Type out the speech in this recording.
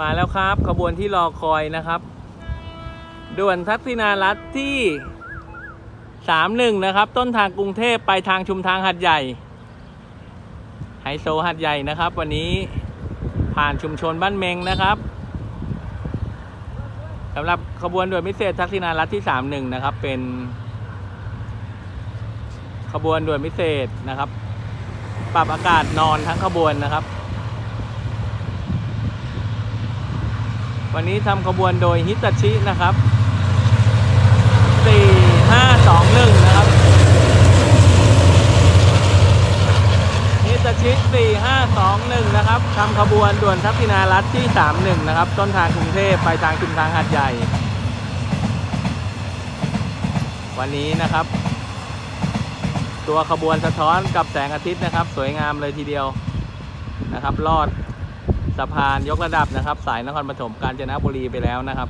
มาแล้วครับ ขบวนที่รอคอยนะครับด่วนทักษิณารัฐที่31นะครับ ต้นทางกรุงเทพไปทางชุมทางหัดใหญ่ไฮโซหัดใหญ่นะครับ วันนี้ผ่านชุมชนบ้านเมงนะครับสำหรับขบวนด่วนพิเศษทักษิณารัฐที่31นะครับ เป็นขบวนด่วนพิเศษนะครับ ปรับอากาศนอนทั้งขบวนนะครับ วันนี้ทำขบวนโดยฮิตาชินะครับ 4521 นะครับฮิตาชิ 4521 นะครับทำขบวนด่วนทักษิณารัฐที่ 31 นะครับ ต้นทางกรุงเทพไปทางชุมทางหัดใหญ่ วันนี้นะครับ ตัวขบวนสะท้อนกับแสงอาทิตย์นะครับ สวยงามเลยทีเดียวนะครับลอด สะพานยกระดับนะครับ สายนครปฐมกาญจนบุรีไปแล้วนะครับ